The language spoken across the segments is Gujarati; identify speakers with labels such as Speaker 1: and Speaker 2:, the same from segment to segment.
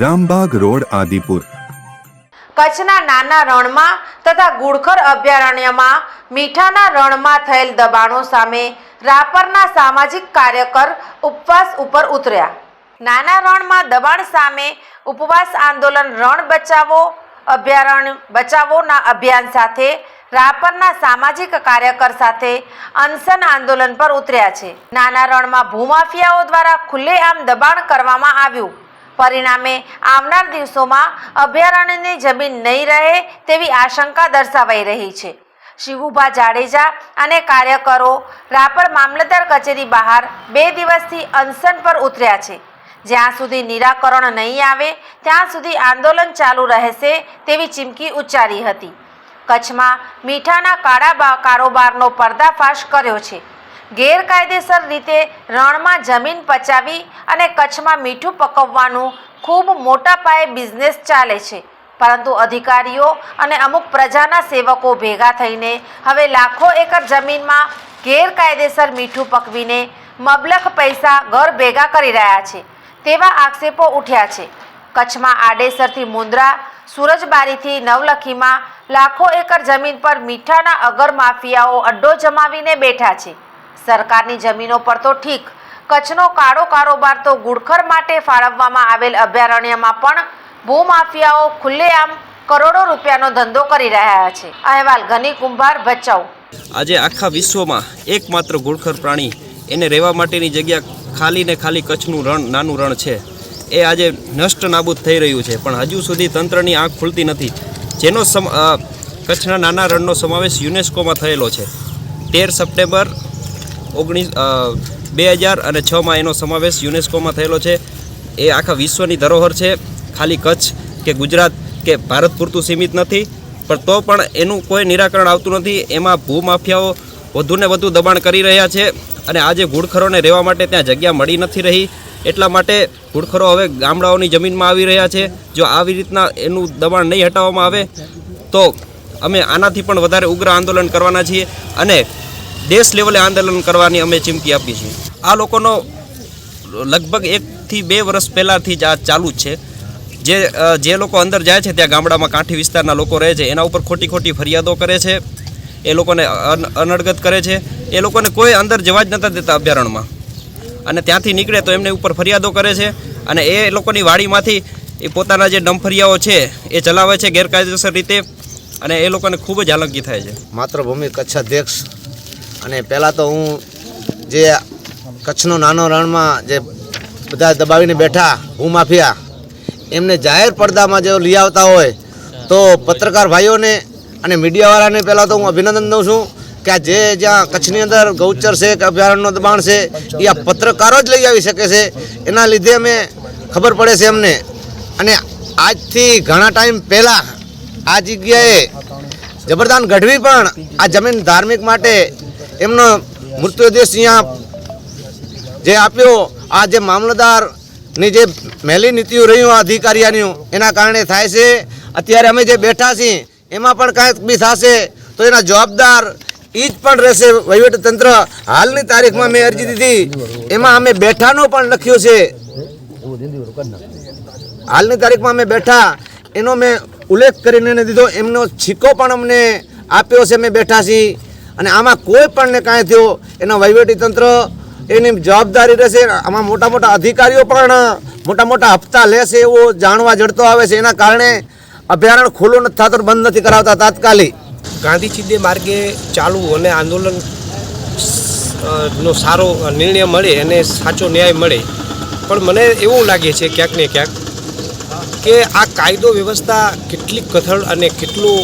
Speaker 1: Rambag road, Adipur.
Speaker 2: કચ્છના નાના રણમાં તથા ગુડખર અભયારણ્યમાં મીઠાના રણમાં થયેલ દબાણો સામે રાપરના સામાજિક કાર્યકર ઉપવાસ ઉપર ઉતર્યા. નાના રણમાં દબાણ સામે ઉપવાસ આંદોલન રણ બચાવો, અભયારણ્ય બચાવોના અભિયાન સાથે રાપરના સામાજિક કાર્યકર સાથે અનશન આંદોલન પર ઉતર્યા છે. નાના રણમાં ભૂમાફિયાઓ દ્વારા ખુલ્લેઆમ દબાણ કરવામાં આવ્યું. પરિણામે આવનાર દિવસોમાં અભયારણ્યની જમીન નહીં રહે તેવી આશંકા દર્શાવાઈ રહી છે. શિવુભા જાડેજા અને કાર્યકરો રાપર મામલતદાર કચેરી બહાર બે દિવસથી અનશન પર ઉતર્યા છે. જ્યાં સુધી નિરાકરણ નહીં આવે, ત્યાં સુધી આંદોલન ચાલુ રહેશે તેવી ચીમકી ઉચ્ચારી હતી. કચ્છમાં મીઠાના કાળા કારોબારનો પર્દાફાશ કર્યો છે. ગેરકાયદેસર રીતે રણમાં જમીન પચાવી અને કચ્છમાં મીઠું પકવવાનું ખૂબ મોટા પાયે બિઝનેસ ચાલે છે. પરંતુ અધિકારીઓ અને અમુક પ્રજાના સેવકો ભેગા થઈને હવે લાખો એકર જમીનમાં ગેરકાયદેસર મીઠું પકવીને મબલખ પૈસા ઘર ભેગા કરી રહ્યા છે. તેવા આક્ષેપો ઉઠ્યા છે. કચ્છમાં આડેસરથી મુંદ્રા સુરજબારીથી નવલખીમાં લાખો એકર જમીન પર મીઠાના અગર માફિયાઓ અડ્ડો જમાવીને બેઠા છે. સરકારની જમીનો પર તો ઠીક. કચ્છનો કાળો કારોબાર તો ગુડખર માટે ફાળવવામાં આવેલ અભયારણ્યમાં પણ ભૂમાફિયાઓ ખુલ્લેઆમ કરોડો રૂપિયાનો ધંધો કરી રહ્યા છે. અહેવાલ, ઘની કુંભાર, ભચાઉ.
Speaker 3: આજે આખા વિશ્વમાં એકમાત્ર ગુડખર પ્રાણી એને રહેવા માટેની જગ્યા ખાલી ને ખાલી કચ્છનું રણ, નાનું રણ છે. એ આજે નષ્ટ નાબૂદ થઈ રહ્યું છે. પણ હજુ સુધી તંત્રની આંખ ખુલતી નથી. જેનો સમ કચ્છના નાના રણનો સમાવેશ યુનેસ્કોમાં થયેલો છે. તેર સપ્ટેમ્બર ઓગણીસ બે હજાર અને છમાં એનો સમાવેશ યુનેસ્કોમાં થયેલો છે. એ આખા વિશ્વની ધરોહર છે. ખાલી કચ્છ કે ગુજરાત કે ભારત પૂરતું સીમિત નથી. પણ તો પણ એનું કોઈ નિરાકરણ આવતું નથી. એમાં ભૂમાફિયાઓ વધુને વધુ દબાણ કરી રહ્યા છે અને આજે ઘૂડખરોને રહેવા માટે ત્યાં જગ્યા મળી નથી રહી. એટલા માટે ઘૂડખરો હવે ગામડાઓની જમીનમાં આવી રહ્યા છે. જો આવી રીતના એનું દબાણ નહીં હટાવવામાં આવે, તો અમે આનાથી પણ વધારે ઉગ્ર આંદોલન કરવાના છીએ. અને દેશ લેવલે આંદોલન કરવાની અમે ચીમકી આપી છીએ. આ લોકોનો લગભગ એકથી બે વર્ષ પહેલાંથી જ આ ચાલુ જ છે. જે જે લોકો અંદર જાય છે ત્યાં ગામડામાં કાંઠી વિસ્તારના લોકો રહે છે, એના ઉપર ખોટી ખોટી ફરિયાદો કરે છે, એ લોકોને અન- અનડગત કરે છે, એ લોકોને કોઈ અંદર જવા જ નહોતા દેતા અભયારણ્યમાં. અને ત્યાંથી નીકળે તો એમને ઉપર ફરિયાદો કરે છે અને એ લોકોની વાડીમાંથી એ પોતાના જે ડંફરિયાઓ છે એ ચલાવે છે ગેરકાયદેસર રીતે અને એ લોકોને ખૂબ જ આલંકી થાય છે.
Speaker 4: માતૃભૂમિ કચ્છ અધ્યક્ષ અને પહેલાં તો હું જે કચ્છનો નાનો રણમાં જે બધા દબાવીને બેઠા, હું માફિયા, એમને જાહેર પડદામાં જો લઈ આવતા હોય, તો પત્રકાર ભાઈઓને અને મીડિયાવાળાને પહેલાં તો હું અભિનંદન દઉં છું કે આ જે જ્યાં કચ્છની અંદર ગૌચર છે, કે અભયારણ્યનો દબાણ છે, એ આ પત્રકારો જ લઈ આવી શકે છે. એના લીધે અમે ખબર પડે છે અમને. અને આજથી ઘણા ટાઈમ પહેલાં આ જગ્યાએ જબરદાન ગઢવી પણ આ જમીન ધાર્મિક માટે એમનો મૃત્યુદેશ અહીંયા જે આપ્યો, આ જે મામલતદારની જે મહેલી નીતિઓ રહ્યું આ અધિકારીઓની, એના કારણે થાય છે. અત્યારે અમે જે બેઠા છીએ, એમાં પણ કાંઈક બી થશે, તો એના જવાબદાર એ જ પણ રહેશે. વહીવટતંત્ર હાલની તારીખમાં મેં અરજી દીધી. એમાં અમે બેઠાનો પણ લખ્યો છે. હાલની તારીખમાં અમે બેઠા. એનો મેં ઉલ્લેખ કરીને દીધો. એમનો છીકો પણ અમને આપ્યો છે. અમે બેઠા છીએ. અને આમાં કોઈ પણ ને કાંઈ થયો, એનો વહીવટી તંત્ર એની જવાબદારી રહેશે, આમાં મોટા મોટા અધિકારીઓ પણ, મોટા મોટા હપ્તા લેશે એવો જાણવા જડતો આવે છે. એના કારણે અભયારણ્ય ખુલ્લું નથી થતું બંધ નથી કરાવતા તાત્કાલિક.
Speaker 5: ગાંધી ચિદ્દે માર્ગે ચાલવું અને આંદોલન નો સારો નિર્ણય મળે અને સાચો ન્યાય મળે. પણ મને એવું લાગે છે ક્યાંક ને ક્યાંક કે આ કાયદો વ્યવસ્થા કેટલી કથળ અને કેટલું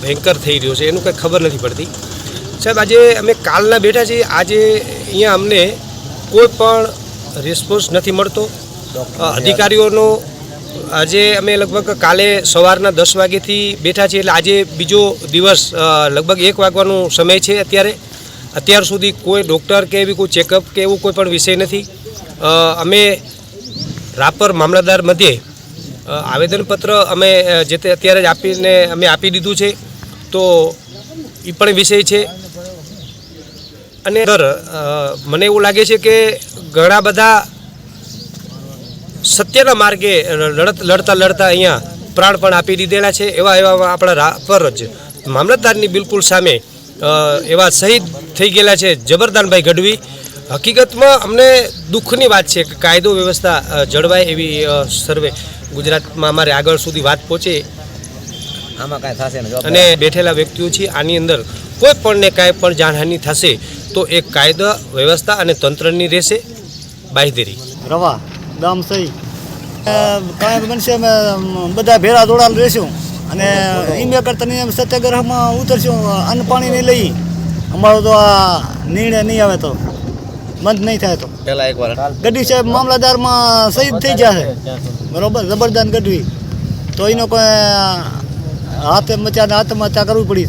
Speaker 5: ભયંકર થઈ રહ્યો છે. એનું કંઈ ખબર નથી પડતી. સાહેબ આજે અમે કાલના બેઠા છીએ. આજે અહીંયા અમને કોઈ પણ રિસ્પોન્સ નથી મળતો. અધિકારીઓનો આજે અમે લગભગ કાલે સવારના દસ વાગ્યાથી બેઠા છીએ. એટલે આજે બીજો દિવસ લગભગ એક વાગવાનો સમય છે અત્યારે. અત્યાર સુધી કોઈ ડૉક્ટર કે એવી કોઈ ચેકઅપ કે એવું કોઈ પણ વિષય નથી. અમે રાપર મામલતદાર મધ્યે આવેદનપત્ર અમે જે તે અત્યારે જ આપીને અમે આપી દીધું છે. તો એ પણ વિષય છે. અને મને એવું લાગે છે કે ઘણા બધા સત્યના માર્ગે લડત લડતા લડતા અહીંયા પ્રાણ પણ આપી દીધેલા છે એવા એવા આપણા રાપર જ. મામલતદારની બિલકુલ સામે એવા શહીદ થઈ ગયેલા છે જબરદાનભાઈ ગઢવી. હકીકતમાં અમને દુઃખની વાત છે કે કાયદો વ્યવસ્થા જળવાય એવી સર્વે ગુજરાતમાં અમારે આગળ સુધી વાત પહોંચે.
Speaker 4: આમાં કાંઈ થશે
Speaker 5: અને બેઠેલા વ્યક્તિઓ છે આની અંદર કોઈ પણને કાંઈ પણ જાનહાનિ થશે. તો એ કાયદા વ્યવસ્થા અને તંત્રની રહેશે. બાંહેધરી
Speaker 6: રવા ગામ સહી. કાંઈ બનશે અમે બધા ભેરા દોડાલ રહેશું. અને ઈમે કરતા એમ સત્યાગ્રહમાં ઉતરશું અન્ન પાણી નહીં લઈ. અમારો તો આ નિર્ણય નહીં આવે તો. બંધ નહીં થાય તો.
Speaker 4: પહેલાં એકવાર
Speaker 6: ગઢવી સાહેબ મામલાદારમાં શહીદ થઈ જશે બરોબર? જબરદાન ગઢવી. તો એનો કોઈ હાથે મચાને આત્મહત્યા કરવી પડી.